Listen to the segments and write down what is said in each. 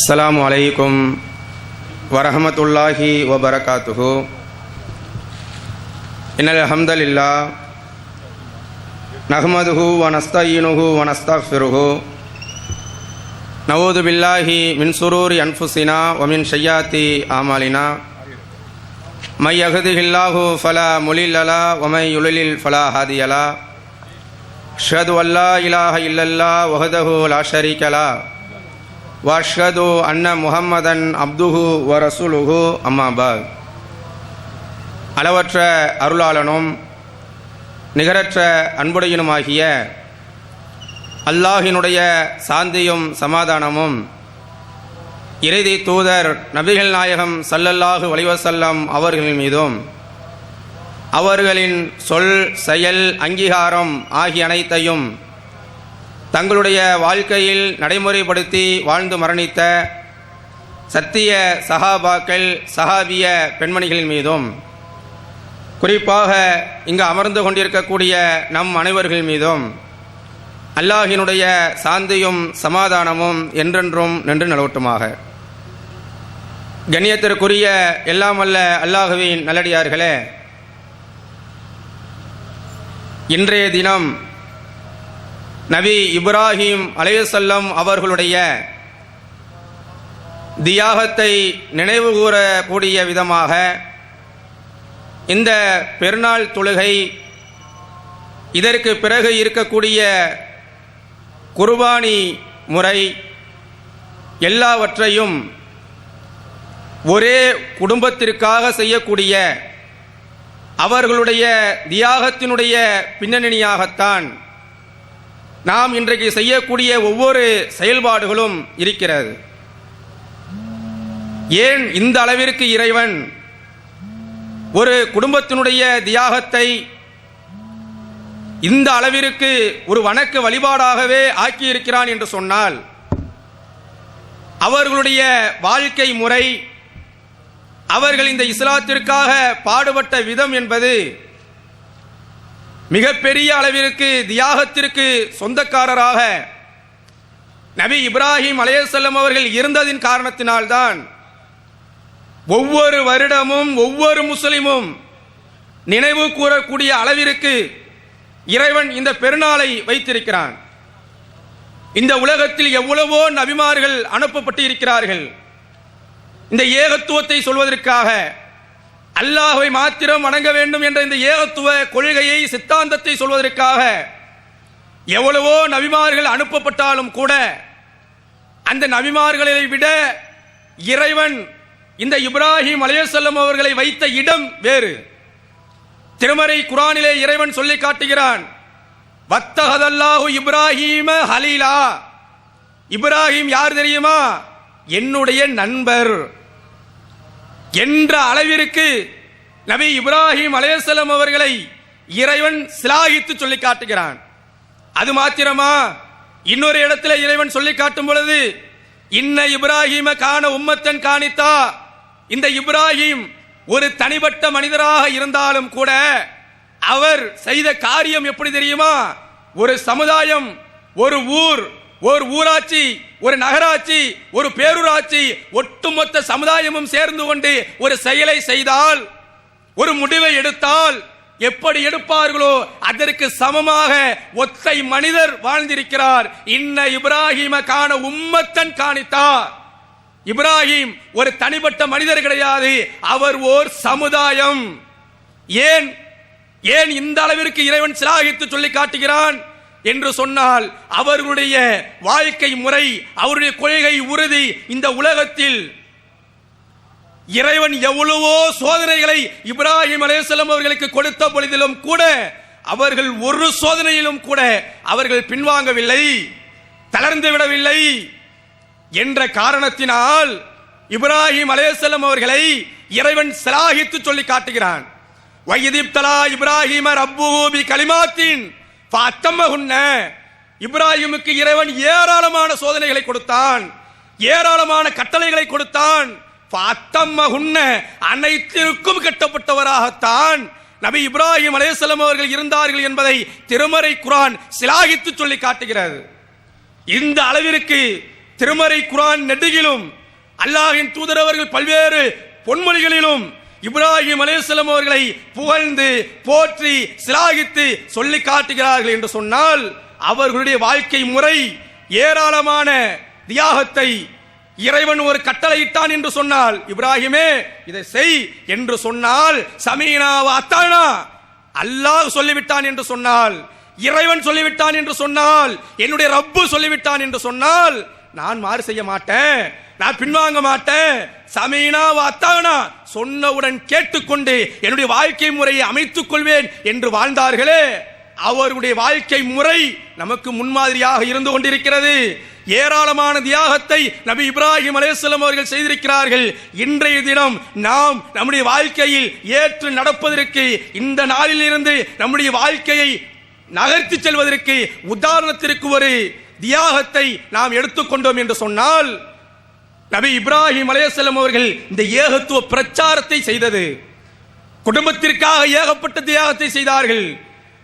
அஸ்லாம் வலைக்கும் வரஹமத்துல்லாஹி வபரகாத்துஹு. இன்னல் அஹம்தலில்லா நஹ்மதுஹு வனஸ்தயினுஹு வனஸ்தஃபிருஹு நவூது பில்லாஹி மின் சுரூர் அன்ஃபுசினா வமின் ஷையாத்தி ஆமாலினா. மை அஹதிஹில்லாஹு ஃபலா முலில்லலா வமை யுலில் ஃபலா ஹாதியலா. ஷது அல்லா இலாஹ இல்லல்லா வஹதஹு லா ஷரீக்கலா واشهد ان முகம்மதன் அப்துஹு ورسوله اما بعد அளவற்ற அருளாளனும் நிகரற்ற அன்புடையனுமாகிய அல்லாஹினுடைய சாந்தியும் சமாதானமும் இறுதி தூதர் நபிகள் நாயகம் சல்லல்லாஹு வலிவசல்லம் அவர்களின் மீதும் அவர்களின் சொல் செயல் அங்கீகாரம் ஆகிய அனைத்தையும் தங்களுடைய வாழ்க்கையில் நடைமுறைப்படுத்தி வாழ்ந்து மரணித்த சத்திய சஹாபாக்கள் சஹாபிய பெண்மணிகளின் மீதும் குறிப்பாக இங்கு அமர்ந்து கொண்டிருக்கக்கூடிய நம் அனைவர்கள் மீதும் அல்லாஹினுடைய சாந்தியும் சமாதானமும் என்றென்றும் நின்று நிலவட்டுமாக. கண்ணியத்திற்குரிய எல்லாம் அல்ல அல்லாஹுவின் நல்லடியார்களே இன்றைய தினம் நபி இப்ராஹிம் அலையசல்லம் அவர்களுடைய தியாகத்தை நினைவுகூரக்கூடிய விதமாக இந்த பெருநாள் தொழுகை இதற்கு பிறகு இருக்கக்கூடிய குர்பானி முறை எல்லாவற்றையும் ஒரே குடும்பத்திற்காக செய்யக்கூடிய அவர்களுடைய தியாகத்தினுடைய பின்னணியாகத்தான் நாம் இன்றைக்கு செய்யக்கூடிய ஒவ்வொரு செயல்பாடுகளும் இருக்கிறது. ஏன் இந்த அளவிற்கு இறைவன் ஒரு குடும்பத்தினுடைய தியாகத்தை இந்த அளவிற்கு ஒரு வணக்க வழிபாடாகவே ஆக்கியிருக்கிறான் என்று சொன்னால் அவர்களுடைய வாழ்க்கை முறை அவர்கள் இந்த இஸ்லாத்திற்காக பாடுபட்ட விதம் என்பது மிகப்பெரிய அளவிற்கு தியாகத்திற்கு சொந்தக்காரராக நபி இப்ராஹிம் அலையசல்லம் அவர்கள் இருந்ததின் காரணத்தினால்தான் ஒவ்வொரு வருடமும் ஒவ்வொரு முஸ்லிமும் நினைவு கூறக்கூடிய அளவிற்கு இறைவன் இந்த பெருநாளை வைத்திருக்கிறான். இந்த உலகத்தில் எவ்வளவோ நபிமார்கள் அனுப்பப்பட்டு இருக்கிறார்கள் இந்த ஏகத்துவத்தை சொல்வதற்காக அல்லாஹை மாத்திரம் வணங்க வேண்டும் என்ற இந்த ஏகத்துவ கொள்கையை சித்தாந்தத்தை சொல்வதற்காக எவ்வளவோ நபிமார்கள் அனுப்பப்பட்டாலும் கூட அந்த நபிமார்களை விட இறைவன் இந்த இப்ராஹிம் அலையசல்லம் அவர்களை வைத்த இடம் வேறு. திருமறை குரானிலே இறைவன் சொல்லி காட்டுகிறான் வத்தகதல்லாஹு இப்ராஹிம ஹலீலா. இப்ராஹிம் யார் தெரியுமா? என்னுடைய நண்பர். என்ற அளவிற்கு நபி இப்ராஹிம் அலையசலம் அவர்களை இறைவன் சிலாகித்து சொல்லி காட்டுகிறான். அது மாத்திரமா இன்னொரு இடத்துல இறைவன் சொல்லி காட்டும் பொழுது இன்ன இப்ராஹிம காண உம்மத்தன் காணித்தா. இந்த இப்ராஹிம் ஒரு தனிப்பட்ட மனிதராக இருந்தாலும் கூட அவர் செய்த காரியம் எப்படி தெரியுமா? ஒரு சமுதாயம் ஒரு ஊர் ஒரு ஊராட்சி ஒரு நகராட்சி ஒரு பேரூராட்சி ஒட்டுமொத்த சமுதாயமும் சேர்ந்து கொண்டு ஒரு செயலை செய்தால் ஒரு முடிவை எடுத்தால் எப்படி எடுப்பார்களோ அதற்கு சமமாக ஒத்தை மனிதர் வாழ்ந்திருக்கிறார். இன்ன இப்ராஹிம காண உம்மத்தன் காணித்தார். இப்ராஹிம் ஒரு தனிப்பட்ட மனிதர் கிடையாது அவர் ஓர் சமுதாயம். ஏன்? ஏன் இந்த அளவிற்கு இறைவன் சிலாகித்து சொல்லி காட்டுகிறான்? என்று சொன்னால் அவர்களுடைய வாழ்க்கை முறை அவருடைய கொள்கை உறுதி இந்த உலகத்தில். இறைவன் எவ்வளவோ சோதனைகளை இப்ராஹிம் அலேசலம் அவர்களுக்கு கொடுத்த பொழுதிலும் கூட அவர்கள் ஒரு சோதனையிலும் கூட அவர்கள் பின்வாங்கவில்லை தளர்ந்து விடவில்லை என்ற காரணத்தினால் இப்ராஹிம் அலேசலம் அவர்களை இறைவன் சலாகித்து சொல்லி காட்டுகிறான். வைதிப்தலா இப்ராஹிமர் அப்பூபி கலிமாத்தின் அத்தம்மகுன்ன இப்ராஹிமுக்கு இறைவன் ஏராளமான சோதனைகளை கொடுத்தான். ஏராளமான கட்டளைகளை கொடுத்தான். அத்தம்மகுன்ன அனைத்திற்கும் கட்டப்பட்டவராகத்தான். நபி இப்ராஹிம் அலேசலம் அவர்கள் இருந்தார்கள் என்பதை திருமறை குரான் சிலாகித்து சொல்லி காட்டுகிறது. இந்த அளவிற்கு திருமறை குரான் நெடுகிலும் அல்லாஹின் தூதரவர்கள் பல்வேறு பொன்மொழிகளிலும் இப்ராஹிம் அலைஹிஸ்ஸலாம் அவர்களை புகழ்ந்து போற்றி சிலாகித்து சொல்லி காட்டுகிறார்கள் என்று சொன்னால் அவர்களுடைய வாழ்க்கை முறை ஏராளமான தியாகத்தை இறைவன் ஒரு கட்டளையிட்டான் என்று சொன்னால் இப்ராஹிமே இதை செய் என்று சொன்னால் சமீனா அத்தானா. அல்லாஹ் சொல்லிவிட்டான் என்று சொன்னால் இறைவன் சொல்லிவிட்டான் என்று சொன்னால் என்னுடைய ரப்பு சொல்லிவிட்டான் என்று சொன்னால் நான் மாறு செய்ய மாட்டேன். நான் பின்வாங்க மாட்டேன். சமீனா வாத்தானா? சொன்னவுடன் கேட்டுக்கொண்டு என்னுடைய வாழ்க்கை முறையை அமைத்துக் கொள்வேன் என்று வாழ்ந்தார்களே. அவருடைய வாழ்க்கை முறை நமக்கு முன்மாதிரியாக இருந்து கொண்டிருக்கிறது. ஏராளமான தியாகத்தை நபி இப்ராஹிம் அலைஹிஸ்ஸலாம் அவர்கள் செய்திருக்கிறார்கள். இன்றைய தினம் நாம் நம்முடைய வாழ்க்கையில் ஏற்று நடப்பதற்கு இந்த நாளில் இருந்து நம்முடைய வாழ்க்கையை நகர்த்தி செல்வதற்கு உதாரணத்திற்கு ஒரு தியாகத்தை நாம் எடுத்துக்கொண்டோம் என்று சொன்னால் நபி இப்ராஹிம் அலையசல்லம் அவர்கள் இந்த ஏகத்துவ பிரச்சாரத்தை செய்தது. குடும்பத்திற்காக ஏகப்பட்ட தியாகத்தை செய்தார்கள்.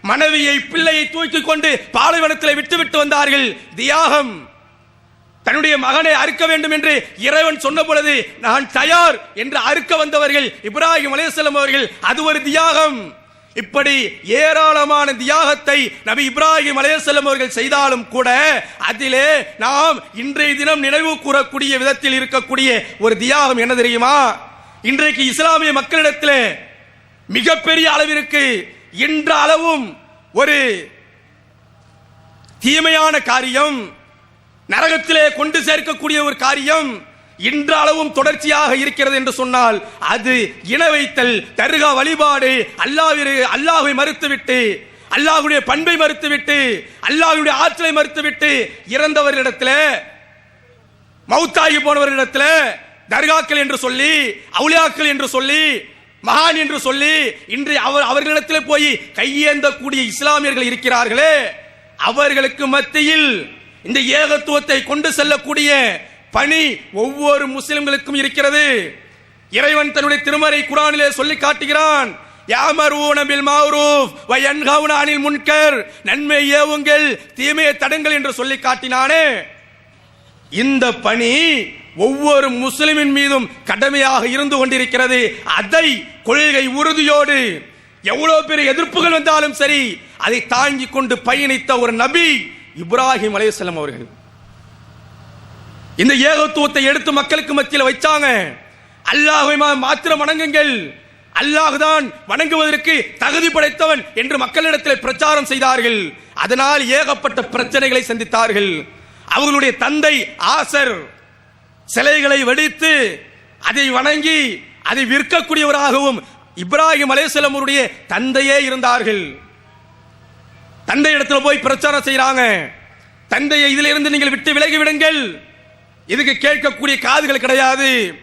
மனைவியை பிள்ளையை தூக்கி கொண்டு பாலைவனத்தில் விட்டுவிட்டு வந்தார்கள். தியாகம். தன்னுடைய மகனை அறுக்க வேண்டும் என்று இறைவன் சொன்ன பொழுது நான் தயார் என்று அறுக்க வந்தவர்கள் இப்ராஹிம் அலையசல்லம் அவர்கள். அது ஒரு தியாகம். இப்படி ஏராளமான தியாகத்தை நபி இப்ராஹிம் அலையசல்லம் அவர்கள் செய்தாலும் கூட அதிலே நாம் இன்றைய தினம் நினைவு கூறக்கூடிய விதத்தில் இருக்கக்கூடிய ஒரு தியாகம் என்ன தெரியுமா? இன்றைக்கு இஸ்லாமிய மக்களிடத்திலே மிகப்பெரிய அளவிற்கு இன்ற அளவும் ஒரு தீமையான காரியம் நரகத்திலே கொண்டு சேர்க்கக்கூடிய ஒரு காரியம் இன்றளவும் தொடர்ச்சியாக இருக்கிறது என்று சொன்னால் அது இன வைத்தல் தருகா வழிபாடு அல்லாவிரு அல்லாஹை மறுத்துவிட்டு அல்லாஹுடைய பண்பை மறுத்துவிட்டு அல்லாஹுடைய ஆற்றலை மறுத்துவிட்டு இறந்தவர்களிடத்தில் மௌத்தாகி போனவர்களிடத்தில் தர்காக்கள் என்று சொல்லி அவுலியாக்கள் என்று சொல்லி மகான் என்று சொல்லி இன்று அவர் அவர்களிடத்தில் போய் கையேந்தக்கூடிய இஸ்லாமியர்கள் இருக்கிறார்களே அவர்களுக்கு மத்தியில் இந்த ஏகத்துவத்தை கொண்டு செல்லக்கூடிய பணி ஒவ்வொரு முஸ்லிம்களுக்கும் இருக்கிறது. இறைவன் தன்னுடைய திருமறை குரானிலே சொல்லி காட்டுகிறான். யாமரூன பில் மஅரூஃப் வ அனில் முன்கர். நன்மை ஏவுங்கள் தீமையை தடுங்கள் என்று சொல்லி காட்டினானே. இந்த பணி ஒவ்வொரு முஸ்லிமின் மீதும் கடமையாக இருந்து கொண்டிருக்கிறது. அதை கொள்கை உறுதியோடு எவ்வளவு பெரிய எதிர்ப்புகள் வந்தாலும் சரி அதை தாங்கிக் கொண்டு பயணித்த ஒரு நபி இப்ராஹிம் அலையம் அவர்கள். இந்த ஏகத்துவத்தை எடுத்து மக்களுக்கு மத்தியில் வைச்சாங்க அல்லாஹை மாத்திரம் வணங்குங்கள். அல்லாஹ் தான் வணங்குவதற்கு தகுதி படைத்தவன் என்று மக்களிடத்தில் பிரச்சாரம் செய்தார்கள். அதனால் ஏகப்பட்ட பிரச்சனைகளை சந்தித்தார்கள். அவர்களுடைய தந்தை ஆசர் சிலைகளை வெடித்து அதை வணங்கி அதை விற்கக்கூடியவராகவும் இப்ராஹிம் அலேசலமருடைய அவருடைய தந்தையே இருந்தார்கள். தந்தை இடத்துல போய் பிரச்சாரம் செய்கிறாங்க தந்தையை இதிலிருந்து நீங்கள் விட்டு விலகி விடுங்கள். இதுக்கு கேட்கக்கூடிய காதுகள் கிடையாது?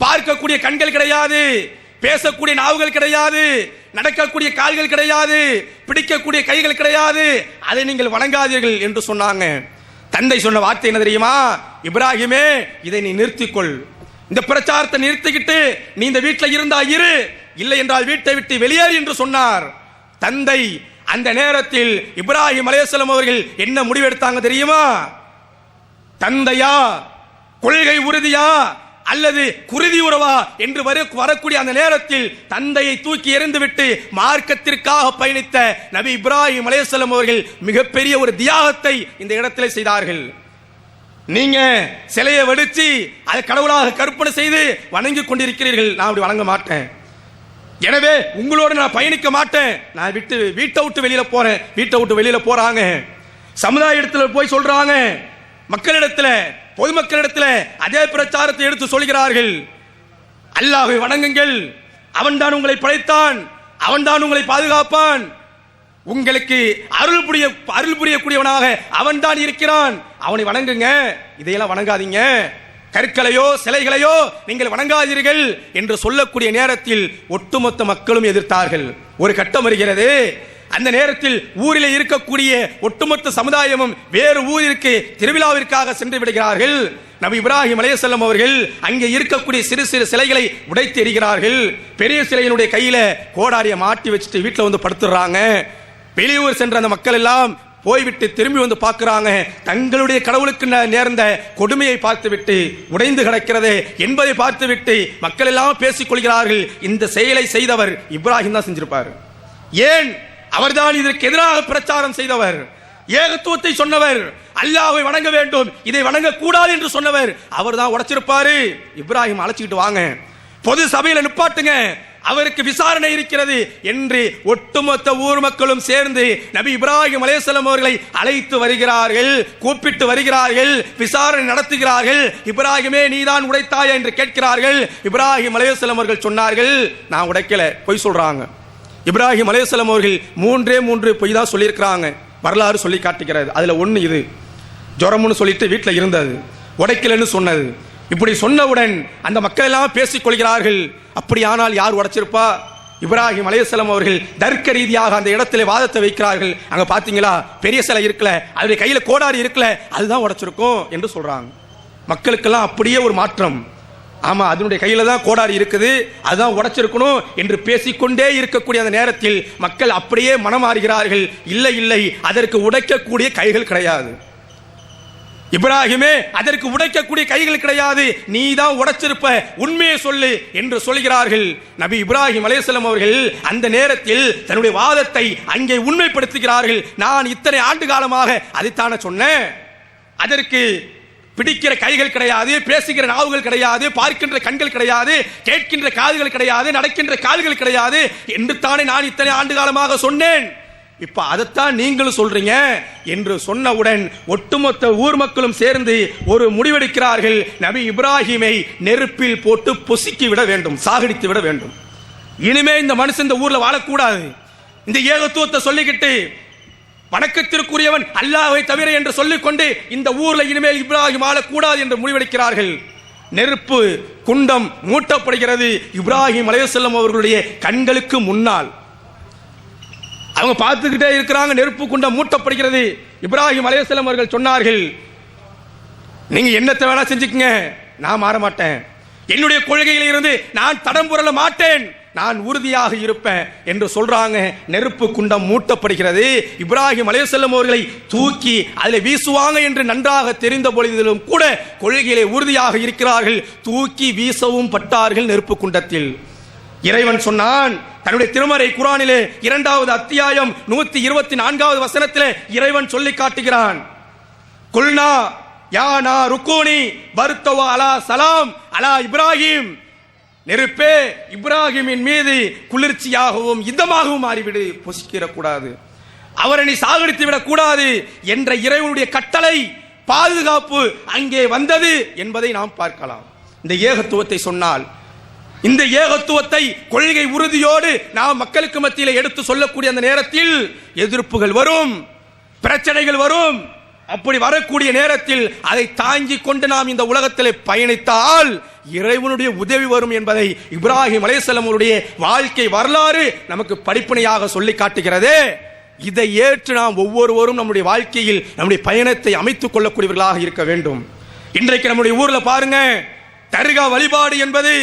பார்க்கக்கூடிய கண்கள் கிடையாது. பேசக்கூடிய நாவுகள் கிடையாது. நடக்கக்கூடிய கால்கள் கிடையாது. பிடிக்கக்கூடிய கைகள் கிடையாது. அதை நீங்கள் வணங்காதீர்கள் என்று சொன்னாங்க. தந்தை சொன்ன வார்த்தை என்ன தெரியுமா? இப்ராஹிமே இதை நீ நிறுத்திக்கொள். இந்த பிரச்சாரத்தை நிறுத்திக்கிட்டு நீ இந்த வீட்டில் இருந்தா இரு. இல்லை என்றால் வீட்டை விட்டு வெளியேறு என்று சொன்னார். தந்தை அந்த நேரத்தில் இப்ராஹிம் அலைஹிஸ்ஸலாம் அவர்கள் என்ன முடிவெடுத்தாங்க தெரியுமா? தந்தையா கொள்கை உறுதியா அல்லது குருதி உறவா என்று வரு வரக்கூடிய அந்த நேரத்தில் தந்தையை தூக்கி எறிந்துவிட்டு மார்க்கத்திற்காக பயணித்த நபி இப்ராஹிம் அலைஹிஸ்ஸலாம் அவர்கள் மிகப்பெரிய ஒரு தியாகத்தை இந்த இடத்தில் செய்தார்கள். நீங்க சிலையை வெடிச்சு அதை கடவுளாக கற்பனை செய்து வணங்கி கொண்டிருக்கிறீர்கள். நான் அப்படி வணங்க மாட்டேன். எனவே உங்களோட நான் பயணிக்க மாட்டேன். நான் விட்டு வீட்டை விட்டு வெளியில போறேன். வீட்டை விட்டு வெளியில போறாங்க. சமுதாய போய் சொல்றாங்க. மக்களிடத்துல பொதுமக்களிடத்தில் அதே பிரச்சாரத்தை எடுத்து சொல்கிறார்கள். அல்லாஹை வணங்குங்கள். அவன்தான் உங்களை படைத்தான். அவன்தான் உங்களை பாதுகாப்பான். உங்களுக்கு அருள் புரிய அருள் புரியக்கூடியவனாக அவன்தான் இருக்கிறான். அவனை வணங்குங்க. இதையெல்லாம் வணங்காதீங்க. கற்களையோ சிலைகளையோ நீங்கள் வணங்காதீர்கள் என்று சொல்லக்கூடிய நேரத்தில் ஒட்டுமொத்த மக்களும் எதிர்த்தார்கள். ஒரு கட்டம் வருகிறது. அந்த நேரத்தில் ஊரில் இருக்கக்கூடிய ஒட்டுமொத்த சமுதாயமும் வேறு ஊரிற்கு திருவிழாவிற்காக சென்று விடுகிறார்கள். நபி இப்ராஹிம் அலையசல்லம் அவர்கள் அங்கே இருக்கக்கூடிய சிறு சிறு சிலைகளை உடைத்து எறிகிறார்கள். பெரிய சிலையினுடைய கையில கோடாரிய மாட்டி வச்சுட்டு வீட்டில் வந்து படுத்துடுறாங்க வெளியூர் சென்ற அந்த மக்கள் எல்லாம் போய்விட்டு திரும்பி வந்து பார்க்கிறாங்க. தங்களுடைய கடவுளுக்கு நேர்ந்த கொடுமையை பார்த்துவிட்டு உடைந்து கிடக்கிறது என்பதை பார்த்துவிட்டு மக்கள் எல்லாம் பேசிக் கொள்கிறார்கள். இந்த செயலை செய்தவர் இப்ராஹிம் தான் செஞ்சிருப்பார். ஏன் அவர்தான் இதற்கு எதிராக பிரச்சாரம் செய்தவர். ஏகத்துவத்தை சொன்னவர். அல்லாவை வணங்க வேண்டும். இதை வணங்க கூடாது என்று சொன்னவர். அவர்தான் உடைச்சிருப்பாரு. இப்ராஹிம் அழைச்சிக்கிட்டு வாங்க. பொது சபையில நிப்பாட்டுங்க. அவருக்கு விசாரணை இருக்கிறது என்று ஒட்டுமொத்த ஊர் மக்களும் சேர்ந்து நபி இப்ராஹிம் அலேசலம் அவர்களை அழைத்து வருகிறார்கள் கூப்பிட்டு வருகிறார்கள் விசாரணை நடத்துகிறார்கள். இப்ராஹிமே நீதான் உடைத்தாயா? என்று கேட்கிறார்கள். இப்ராஹிம் அலேசலம் அவர்கள் சொன்னார்கள் நான் உடைக்கல. பொய் சொல்றாங்க. இப்ராஹிம் அலையசலம் அவர்கள் மூன்றே மூன்று பொய் தான் சொல்லியிருக்கிறாங்க. வரலாறு சொல்லி காட்டுகிறது. அதில் ஒன்று இது. ஜுரம்னு சொல்லிட்டு வீட்டில் இருந்தது. உடைக்கலன்னு சொன்னது. இப்படி சொன்னவுடன் அந்த மக்கள் எல்லாம் பேசிக்கொள்கிறார்கள் அப்படியானால் யார் உடைச்சிருப்பா? இப்ராஹிம் அலையசலம் அவர்கள் தர்க்க ரீதியாக அந்த இடத்துல வாதத்தை வைக்கிறார்கள். அங்கே பார்த்தீங்களா பெரிய சிலை இருக்கல. அவருடைய கையில் கோடாரி இருக்கல. அதுதான் உடைச்சிருக்கும் என்று சொல்கிறாங்க மக்களுக்கெல்லாம் அப்படியே ஒரு மாற்றம். ஆமா அதனுடைய கையில தான் கோடாரி இருக்குது. அதுதான் உடைச்சிருக்கணும் என்று பேசிக்கொண்டே இருக்கக்கூடிய அந்த நேரத்தில் மக்கள் அப்படியே மனமாறுகிறார்கள். இல்லை இல்லை அதற்கு உடைக்கக்கூடிய கைகள் கிடையாது. இப்ராஹிமே அதற்கு உடைக்கக்கூடிய கைகள் கிடையாது. நீ தான் உடைச்சிருப்ப உண்மையை சொல்லு என்று சொல்கிறார்கள். நபி இப்ராஹிம் அலேசலம் அவர்கள் அந்த நேரத்தில் தன்னுடைய வாதத்தை அங்கே உண்மைப்படுத்துகிறார்கள். நான் இத்தனை ஆண்டு காலமாக அதைத்தானே சொன்னேன். அதற்கு பிடிக்கிற கைகள் கிடையாது பேசுகிற நாவுகள் கிடையாது பார்க்கின்ற கண்கள் கிடையாது கேட்கின்ற காதுகள் கிடையாது நடக்கின்ற கால்கள் கிடையாது. என்று தானே நான் இத்தனை ஆண்டு காலமாக சொன்னேன். இப்ப அதைத்தான் நீங்களும் சொல்றீங்க என்று சொன்னவுடன் ஒட்டுமொத்த ஊர் மக்களும் சேர்ந்து ஒரு முடிவெடுக்கிறார்கள். நபி இப்ராஹிமை நெருப்பில் போட்டு பொசுக்கி விட வேண்டும் சாகடித்து விட வேண்டும். இனிமே இந்த மனுஷன் இந்த ஊர்ல வாழக்கூடாது. இந்த ஏகத்துவத்தை சொல்லிக்கிட்டு வணக்கத்திற்குரியவன் அல்லாஹை தவிர என்று சொல்லிக்கொண்டு இந்த ஊர்ல இனிமேல் இப்ராஹிம் ஆளக்கூடாது என்று முடிவெடுக்கிறார்கள். நெருப்பு குண்டம் மூட்டப்படுகிறது இப்ராஹிம் அலையசல்லம் அவர்களுடைய கண்களுக்கு முன்னால். அவங்க பார்த்துக்கிட்டே இருக்கிறாங்க நெருப்பு குண்டம் மூட்டப்படுகிறது. இப்ராஹிம் அலையசல்லம் அவர்கள் சொன்னார்கள் நீங்க என்னத்தை வேணா செஞ்சுக்கங்க நான் மாற மாட்டேன் என்னுடைய கொள்கையில் இருந்து நான் தடம் புரள மாட்டேன். நான் உறுதியாக இருப்பேன் என்று சொல்றாங்க. நெருப்பு குண்டம் மூட்டப்படுகிறது. இப்ராஹிம் அலையசல்லம் அவர்களை தூக்கி அதில் வீசுவாங்க என்று நன்றாக தெரிந்த பொழுதிலும் கூட கொள்கையிலே உறுதியாக இருக்கிறார்கள். தூக்கி வீசவும் பட்டார்கள் நெருப்பு குண்டத்தில். இறைவன் சொன்னான் தன்னுடைய திருமறை குரானிலே இரண்டாவது அத்தியாயம் நூத்தி இருபத்தி நான்காவது வசனத்திலே இறைவன் சொல்லி காட்டுகிறான். குல்னா யானா ருக்கோனி பருத்தவா அலா சலாம் அலா இப்ராஹிம். நெருப்பே இப்ராஹிமின் மீது குளிர்ச்சியாகவும் இதமாகவும் மாறிவிடு பொசிக்கிறக்கூடாது அவரை நீ சாகடித்து விடக்கூடாது என்ற இறைவனுடைய கட்டளை பாதுகாப்பு அங்கே வந்தது என்பதை நாம் பார்க்கலாம். இந்த ஏகத்துவத்தை சொன்னால் இந்த ஏகத்துவத்தை கொள்கை உறுதியோடு நாம் மக்களுக்கு மத்தியில் எடுத்து சொல்லக்கூடிய அந்த நேரத்தில் எதிர்ப்புகள் வரும் பிரச்சனைகள் வரும். அப்படி வரக்கூடிய நேரத்தில் அதை தாங்கி கொண்டு நாம் இந்த உலகத்தில் பயணித்தால் இறைவனுடைய உதவி வரும் என்பதை இப்ராஹிம் அலைஹிஸ்ஸலாம் அவருடைய வாழ்க்கை வரலாறு நமக்கு படிப்பனையாக சொல்லி காட்டுகிறது. இதை ஏற்று நாம் ஒவ்வொருவரும் நம்முடைய வாழ்க்கையில் நம்முடைய பயணத்தை அமைத்துக் கொள்ளக்கூடியவர்களாக இருக்க வேண்டும். இன்றைக்கு நம்முடைய ஊர்ல பாருங்க தர்கா வழிபாடு என்பது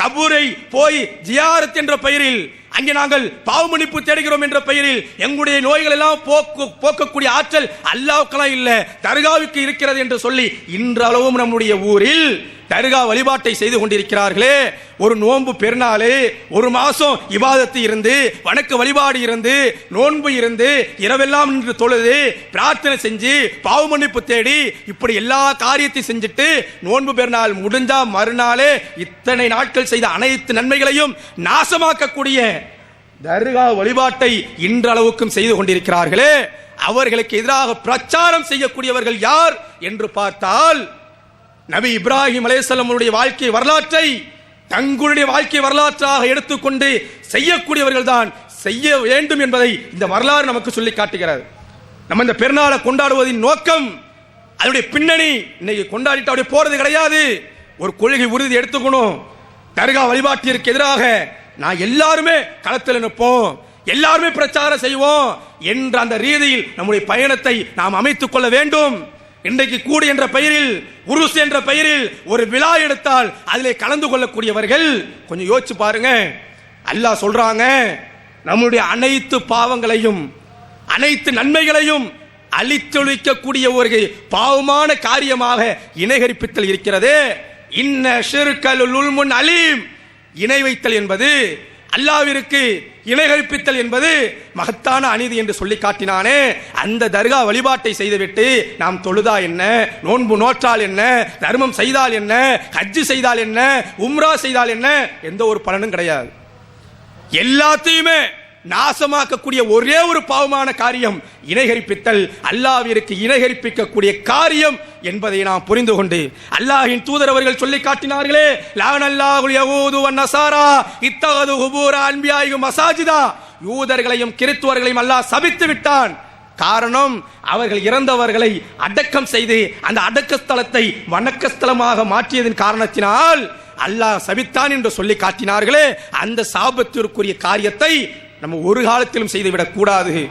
கபூரை போய் ஜியாரத் என்ற பெயரில் அங்கே நாங்கள் பாவமன்னிப்பு தேடுகிறோம் என்ற பெயரில் எங்களுடைய நோய்கள் எல்லாம் போக்கு போக்கக்கூடிய ஆற்றல் அல்லாவுக்கெல்லாம் இல்லை தர்காவுக்கு இருக்கிறது என்று சொல்லி இன்றளவும் நம்முடைய ஊரில் தர்கா வழிபாட்டை செய்து கொண்டிருக்கிறார்களே. ஒரு நோன்பு பெருநாளே ஒரு மாசம் இபாதத்து இருந்து வணக்க வழிபாடு இருந்து நோன்பு இருந்து இரவெல்லாம் நின்று தொழுது பிரார்த்தனை செஞ்சு பாவ மன்னிப்பு தேடி இப்படி எல்லா காரியத்தையும் செஞ்சுட்டு நோன்பு பெருநாள் முடிஞ்சா மறுநாளே இத்தனை நாட்கள் செய்த அனைத்து நன்மைகளையும் நாசமாக்கக்கூடிய தர்கா வழிபாட்டை இன்றளவுக்கும் செய்து கொண்டிருக்கிறார்களே. அவர்களுக்கு எதிராக பிரச்சாரம் செய்யக்கூடியவர்கள் யார் என்று பார்த்தால் நபி இப்ராஹிம் அலேசல்லமுடைய வாழ்க்கை வரலாற்றை தங்களுடைய வாழ்க்கை வரலாற்றாக எடுத்துக்கொண்டு செய்யக்கூடியவர்கள் தான் செய்ய வேண்டும் என்பதை இந்த வரலாறு நமக்கு சொல்லி காட்டுகிறது. நம்ம இந்த பெருநாளை கொண்டாடுவதின் நோக்கம் அதனுடைய பின்னணி இன்னைக்கு கொண்டாடிட்டு அப்படியே போறது கிடையாது. ஒரு கொள்கை உறுதி எடுத்துக்கணும். தர்கா வழிபாட்டிற்கு எதிராக நான் எல்லாருமே களத்தில் நிற்போம். எல்லாருமே பிரச்சாரம் செய்வோம் என்ற அந்த ரீதியில் நம்முடைய பயணத்தை நாம் அமைத்துக் கொள்ள வேண்டும். இன்றைக்கு கூடு என்ற பெயரில் உருஸ் என்ற பெயரில் ஒரு விழா எடுத்தால் அதிலே கலந்து கொள்ளக்கூடியவர்கள் கொஞ்சம் யோசிச்சு பாருங்க. அல்லாஹ் சொல்றாங்க நம்முடைய அனைத்து பாவங்களையும் அனைத்து நன்மைகளையும் அழித்தொழிக்கக்கூடிய ஒரு பாவமான காரியமாக இணைகரிப்பித்தல் இருக்கிறது. இன்ன ஷிர்கல் முன் அலீம். இணை வைத்தல் என்பது அல்லாவிற்கு இணை என்பது மகத்தான அநீதி என்று சொல்லி காட்டினானே. அந்த தர்கா வழிபாட்டை செய்துவிட்டு நாம் தொழுதா என்ன? நோன்பு நோற்றால் என்ன? தர்மம் செய்தால் என்ன? ஹஜ்ஜு செய்தால் என்ன? உம்ரா செய்தால் என்ன? எந்த ஒரு பலனும் கிடையாது. எல்லாத்தையுமே நாசமாக்கக்கூடிய ஒரே ஒரு பாவமான காரியம் இணைகரிப்பித்தல். அல்லாவிற்கு இணைகரிப்பிக்கக்கூடிய காரியம் என்பதை நாம் புரிந்து கொண்டு அல்லாஹின் தூதர் அவர்கள் சொல்லி காட்டினார்களே லான் அல்லாஹுல் யஹூது நசாரா இத்தகது ஹுபூர அன்பியாயும் மசாஜிதா. யூதர்களையும் கிறித்துவர்களையும் அல்லாஹ் சபித்து விட்டான். காரணம் அவர்கள் இறந்தவர்களை அடக்கம் செய்து அந்த அடக்க ஸ்தலத்தை வணக்க ஸ்தலமாக மாற்றியதன் காரணத்தினால் அல்லாஹ் சபித்தான் என்று சொல்லி காட்டினார்களே அந்த சாபத்திற்குரிய காரியத்தை நம்ம ஒரு காலத்திலும் செய்துவிடக் கூடாது.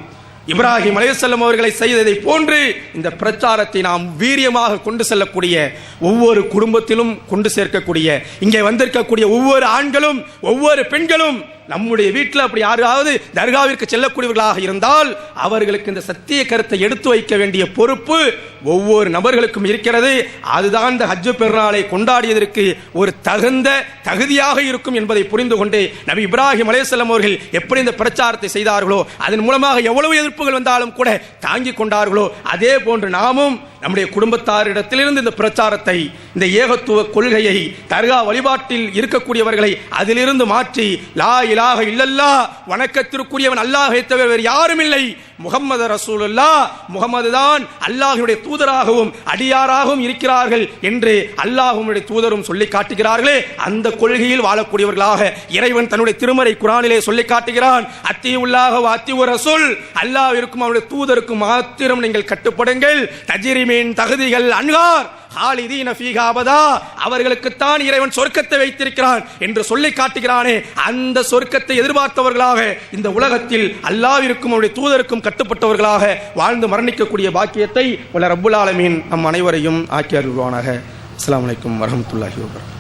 இப்ராஹிம் அலையசல்லம் அவர்களை செய்ததை போன்று இந்த பிரச்சாரத்தை நாம் வீரியமாக கொண்டு செல்லக்கூடிய ஒவ்வொரு குடும்பத்திலும் கொண்டு சேர்க்கக்கூடிய இங்கே வந்திருக்கக்கூடிய ஒவ்வொரு ஆண்களும் ஒவ்வொரு பெண்களும் நம்முடைய வீட்டில் அப்படி யாராவது தர்காவிற்கு செல்லக்கூடியவர்களாக இருந்தால் அவர்களுக்கு இந்த சத்திய கருத்தை எடுத்து வைக்க வேண்டிய பொறுப்பு ஒவ்வொரு நபர்களுக்கும் இருக்கிறது. அதுதான் இந்த ஹஜ்ஜு பெருநாளை கொண்டாடியதற்கு ஒரு தகுந்த தகுதியாக இருக்கும் என்பதை புரிந்து கொண்டு நபி இப்ராஹிம் அலேசல்லம் அவர்கள் எப்படி இந்த பிரச்சாரத்தை செய்தார்களோ அதன் மூலமாக எவ்வளவு எதிர்ப்புகள் வந்தாலும் கூட தாங்கிக் கொண்டார்களோ அதே போன்று நாமும் நம்முடைய குடும்பத்தாரிடத்திலிருந்து இந்த பிரச்சாரத்தை இந்த ஏகத்துவ கொள்கையை தர்கா வழிபாட்டில் இருக்கக்கூடியவர்களை அதிலிருந்து மாற்றி லாய் இலாக இல்லல்லா வணக்கத்திற்குரியவன் அல்லாஹை தவிர வேறு யாரும் இல்லை. முகமது ரசூலுல்லா முகமது தான் அல்லாஹுடைய தூதராகவும் அடியாராகவும் இருக்கிறார்கள் என்று அல்லாஹுடைய தூதரும் சொல்லி காட்டுகிறார்களே. அந்த கொள்கையில் வாழக்கூடியவர்களாக இறைவன் தன்னுடைய திருமறை குரானிலே சொல்லி காட்டுகிறான். அத்தி உள்ளாக அத்தி ஒரு ரசூல் அல்லாஹ்விற்கும் அவருடைய தூதருக்கும் மாத்திரம் நீங்கள் கட்டுப்படுங்கள். தஜிரிமீன் தகுதிகள் அன்கார் ஹாலிதீன ஃபீஹா அவர்களுக்குத்தான் இறைவன் சொர்க்கத்தை வைத்திருக்கிறான் என்று சொல்லி காட்டுகிறானே. அந்த சொர்க்கத்தை எதிர்பார்த்தவர்களாக இந்த உலகத்தில் அல்லாவிற்கும் அவருடைய தூதருக்கும் கட்டுப்பட்டவர்களாக வாழ்ந்து மரணிக்கக்கூடிய பாக்கியத்தை உள்ள ரப்புல் ஆலமீன் நம் அனைவரையும் ஆக்கி அருள்வானாக. அஸ்ஸலாமு அலைக்கும் வரஹ்மத்துல்லாஹி